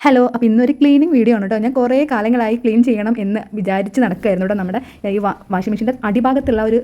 Hello അപ്പോൾ ഇന്നൊരു cleaning video ആണ് കേട്ടോ ഞാൻ കുറേ കാലങ്ങളായി ക്ലീൻ ചെയ്യണം എന്ന് വിചാരിച്ച് നടക്കുകയായിരുന്നു കേട്ടോ നമ്മുടെ ഈ വാഷിംഗ് മെഷീന്റെ അടിഭാഗത്തുള്ള ഒരു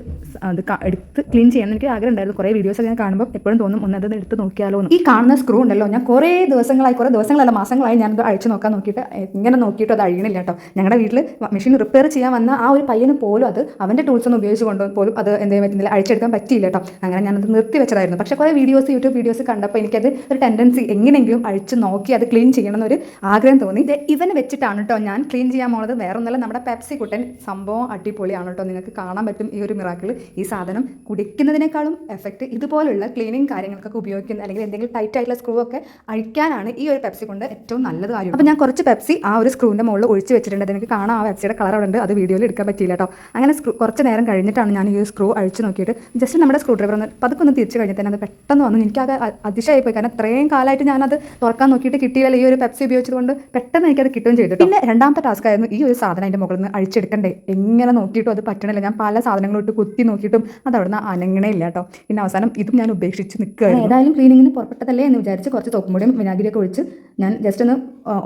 അത് എടുത്ത് ക്ലീൻ ചെയ്യാൻ എനിക്ക് ആഗ്രഹം ഉണ്ടായിരുന്നു. കുറേ വീഡിയോസ് ഞാൻ കാണുമ്പോൾ എപ്പോഴും തോന്നും ഒന്ന് അതൊന്ന് എടുത്ത് നോക്കിയാലോ ഈ കാണുന്ന സ്ക്രൂ ഉണ്ടല്ലോ ഞാൻ കുറേ ദിവസങ്ങളായി കുറേ ദിവസങ്ങളല്ല മാസങ്ങളായി ഞാനത് അഴിച്ചു നോക്കാൻ നോക്കിയിട്ട് ഇങ്ങനെ നോക്കിയിട്ട് അത് അഴിയണില്ല കേട്ടോ ഞങ്ങളുടെ വീട്ടിൽ മെഷീൻ റിപ്പയർ ചെയ്യാൻ വന്ന ആ ഒരു പയ്യന് പോലും അത് അവന്റെ ടൂൾസ് ഒന്നും ഉപയോഗിച്ച് കൊണ്ടു പോലും അത് എന്തെങ്കിലും പറ്റുന്നില്ല അഴിച്ചെടുക്കാൻ പറ്റിയില്ല കേട്ടോ അങ്ങനെ ഞാനത് നിർത്തി വെച്ചതായിരുന്നു. പക്ഷേ കുറേ വീഡിയോസ് യൂട്യൂബ് വീഡിയോസ് കണ്ടപ്പോൾ എനിക്കത് ഒരു ടെൻഡൻസി എങ്ങനെയെങ്കിലും അഴിച്ച് നോക്കി അത് ക്ലീൻ ചെയ്യണം എന്നൊരു ആഗ്രഹം തോന്നി. ഇവന് വെച്ചിട്ടാണ് കേട്ടോ ഞാൻ ക്ലീൻ ചെയ്യാൻ പോണത്. വേറെ ഒന്നല്ല നമ്മുടെ പെപ്സി കുട്ടൻ സംഭവം അടിപൊളിയാണ് കേട്ടോ നിങ്ങൾക്ക് കാണാൻ പറ്റും ഈ ഒരു മിറാക്കിൾ ഈ സാധനം കുടിക്കുന്നതിനേക്കാളും എഫക്റ്റ് ഇതുപോലുള്ള ക്ലീനിങ് കാര്യങ്ങൾക്കൊക്കെ ഉപയോഗിക്കുന്ന അല്ലെങ്കിൽ എന്തെങ്കിലും ടൈറ്റ് ആയിട്ടുള്ള സ്ക്രൂ ഒക്കെ അഴിക്കാനാണ് ഈ ഒരു പെപ്സി കൊണ്ട് ഏറ്റവും നല്ലത് കാര്യം. അപ്പോൾ ഞാൻ കുറച്ച് പെപ്സി ആ ഒരു സ്ക്രൂവിന്റെ മുകളിൽ ഒഴിച്ച് വെച്ചിട്ടുണ്ട്. എനിക്ക് കാണാം ആ പെപ്സിയുടെ കളർ ഉണ്ട്. അത് വീഡിയോയിൽ എടുക്കാൻ പറ്റിയില്ല കേട്ടോ അങ്ങനെ സ്ക്രൂ കുറച്ച് നേരം കഴിഞ്ഞിട്ടാണ് ഞാൻ ഈ സ്ക്രൂ അഴിച്ച് നോക്കിയിട്ട് ജസ്റ്റ് നമ്മുടെ സ്ക്രൂ ഡ്രൈവർ ഒന്ന് പതുക്കെ തിരിച്ചു കഴിഞ്ഞിട്ട് തന്നെ അത് പെട്ടെന്ന് വന്നു. എനിക്കത് അതിശയമായി പോയി കാരണം ഇത്രയും കാലമായിട്ട് ഞാനത് തുറക്കാൻ നോക്കിയിട്ട് കിട്ടിയില്ല ഈ ഒരു പെപ്സി ഉപയോഗിച്ചതുകൊണ്ട് പെട്ടെന്ന് എനിക്കത് കിട്ടുകയും ചെയ്തു പിന്നെ രണ്ടാമത്തെ ടാസ്ക് ആയിരുന്നു ഈ ഒരു സാധനം അതിന്റെ മുകളിൽ നിന്ന് അഴിച്ചെടുക്കണ്ടേ? എങ്ങനെ നോക്കിയിട്ടും അത് പറ്റണില്ല. ഞാൻ പല സാധനങ്ങളും ഇട്ട് കുത്തി നോക്കിയിട്ടും അത് അവിടുന്ന് അനങ്ങണേ ഇല്ല കേട്ടോ. പിന്നെ അവസാനം ഇതും ഞാൻ ഉപേക്ഷിച്ച് നിൽക്കുക ഏതായാലും ക്ലീനിങ്ങിന് പുറപ്പെട്ടതല്ലേ എന്ന് വിചാരിച്ച് കുറച്ച് തോക്കുമ്പോഴും വിനാഗിരിയൊക്കെ ഒഴിച്ച് ഞാൻ ജസ്റ്റ് ഒന്ന്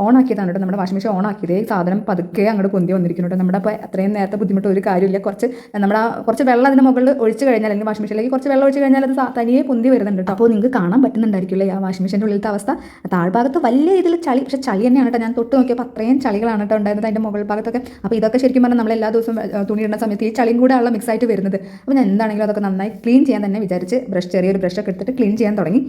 ഓൺ ആക്കിയതാണ് കേട്ടോ. നമ്മുടെ വാഷിംഗ് മെഷീൻ ഓൺ ആക്കിയത്. സാധനം പതുക്കെ അങ്ങോട്ട് പൊന്തി വന്നിരിക്കുന്നു കേട്ടോ. നമ്മുടെ അപ്പോൾ അത്രയും നേരത്തെ ബുദ്ധിമുട്ട് ഒരു കാര്യമില്ല കുറച്ച് നമ്മുടെ കുറച്ച് വെള്ളം അതിന്റെ മുകളിൽ ഒഴിച്ച് കഴിഞ്ഞാൽ അല്ലെങ്കിൽ വാഷിംഗ് മെഷീനിലേക്ക് കുറച്ച് വെള്ളം ഒഴിച്ച് കഴിഞ്ഞാൽ അത് തനിയെ പൊന്തി വരുന്നുണ്ട് കേട്ടോ. അപ്പോൾ നിങ്ങൾക്ക് കാണാൻ പറ്റുന്നുണ്ടായിരിക്കില്ലേ ആ വാഷിംഗ് മെഷീന്റെ ഉള്ളിലത്തെ അവസ്ഥ? താഴ്ഭാഗത്ത് വലിയ രീതിയിൽ ചളി പക്ഷേ ചളി തന്നെയാണ് കേട്ടോ. ഞാൻ തൊട്ട് നോക്കിയപ്പോൾ അത്രയും ചളികളാണ് കേട്ടോ ഉണ്ടായിരുന്നത് അതിന്റെ മുകൾ ഭാഗത്തൊക്കെ. അപ്പോൾ ഇതൊക്കെ ശരിക്കും പറഞ്ഞാൽ നമ്മൾ എല്ലാ ദിവസവും തുണി ഇടുന്ന സമയത്ത് ഈ ചളിയും കൂടെ ഉള്ള മിക്സ് ആയിട്ട് വരുന്നത്. അപ്പോൾ ഞാൻ എന്താണെങ്കിലും അതൊക്കെ നന്നായി ക്ലീൻ ചെയ്യാൻ തന്നെ വിചാരിച്ച് ബ്രഷ് ചെറിയൊരു ബ്രഷൊക്കെ എടുത്തിട്ട് ക്ലീൻ ചെയ്യാൻ തുടങ്ങി.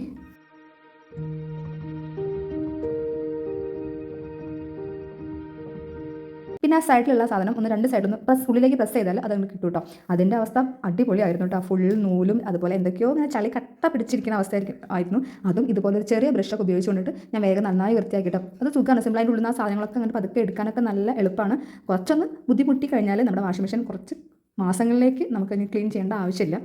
പിന്നെ ആ സൈഡിലുള്ള സാധനം ഒന്ന് രണ്ട് സൈഡിൽ ഒന്ന് പ്രസ് ഉള്ളിലേക്ക് പ്രസ് ചെയ്താൽ അത് നമുക്ക് കിട്ടും കേട്ടോ അതിന്റെ അവസ്ഥ അടിപൊളിയായിരുന്നു കേട്ടോ ഫുൾ നൂലും അതുപോലെ എന്തൊക്കെയോ ഇങ്ങനെ ചളി കട്ട പിടിച്ചിരിക്കുന്ന അവസ്ഥ ആയിരുന്നു. അതും ഇതുപോലെ ഒരു ചെറിയ ബ്രഷൊക്കെ ഉപയോഗിച്ചുകൊണ്ടിട്ട് ഞാൻ വേഗം നന്നായി വൃത്തിയാക്കി കേട്ടോ അത് സുഖമാണ് സിമ്പിൾ അതിന്റെ ഉള്ളിൽ നിന്ന് ആ സാധനങ്ങളൊക്കെ അങ്ങനെ പതുക്കെ എടുക്കാനൊക്കെ നല്ല എളുപ്പമാണ് കുറച്ചൊന്ന് ബുദ്ധിമുട്ടി കഴിഞ്ഞാൽ നമ്മുടെ വാഷിംഗ് മെഷീൻ കുറച്ച് മാസങ്ങളിലേക്ക് നമുക്ക് ക്ലീൻ ചെയ്യേണ്ട ആവശ്യമില്ല.